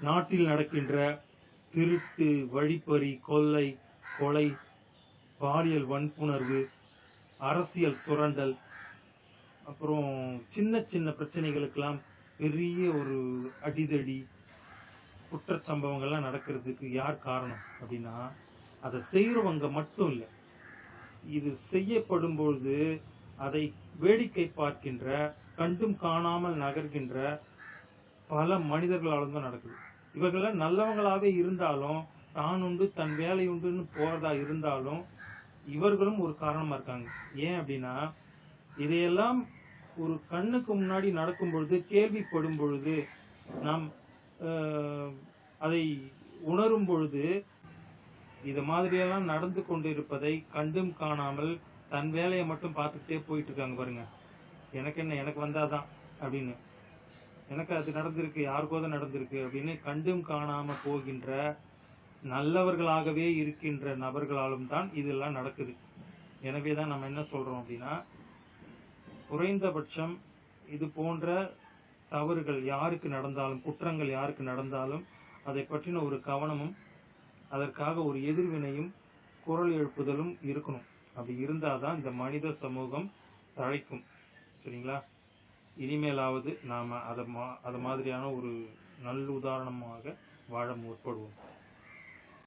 நாட்டில் நடக்கின்ற திருட்டு வழிப்பறி கொள்ளை கொலை பாலியல் வன்புணர்வு அரசியல் சுரண்டல் அப்புறம் சின்ன சின்ன பிரச்சனைகளுக்கெல்லாம் பெரிய ஒரு அடிதடி குற்றச்சம்பவங்கள்லாம் நடக்கிறதுக்கு யார் காரணம் அப்படின்னா அதை செய்கிறவங்க மட்டும் இல்லை. இது செய்யப்படும் பொழுது அதை வேடிக்கை பார்க்கின்ற கண்டும் காணாமல் நகர்கின்ற பல மனிதர்களாலும் தான் நடக்குது. இவர்கள்லாம் நல்லவங்களாக இருந்தாலும் தான் உண்டு தன் வேலை உண்டுன்னு போறதா இருந்தாலும் இவர்களும் ஒரு காரணமா இருக்காங்க. ஏன் அப்படின்னா இதையெல்லாம் ஒரு கண்ணுக்கு முன்னாடி நடக்கும் பொழுது கேள்விப்படும் பொழுது நாம் அதை உணரும் பொழுது இது மாதிரியெல்லாம் நடந்து கொண்டு இருப்பதை கண்டும் காணாமல் தன் வேலையை மட்டும் பார்த்துக்கிட்டே போயிட்டு இருக்காங்க பாருங்க. எனக்கு என்ன எனக்கு வந்தாதான் அப்படின்னு. எனக்கு அது நடந்திருக்கு யாருக்கோ தான் நடந்திருக்கு அப்படின்னு கண்டும் காணாம போகின்ற நல்லவர்களாகவே இருக்கின்ற நபர்களாலும் தான் இதெல்லாம் நடக்குது. எனவே தான் நம்ம என்ன சொல்றோம் அப்படின்னா குறைந்தபட்சம் இது போன்ற தவறுகள் யாருக்கு நடந்தாலும் குற்றங்கள் யாருக்கு நடந்தாலும் அதை பற்றின ஒரு கவனமும் அதற்காக ஒரு எதிர்வினையும் குரல் எழுப்புதலும் இருக்கணும். அப்படி இருந்தாதான் இந்த மனித சமூகம் தழைக்கும். சரிங்களா? இனிமேலாவது நாம் அதை மா அதை மாதிரியான ஒரு நல்ல உதாரணமாக வாழ முற்படுவோம்.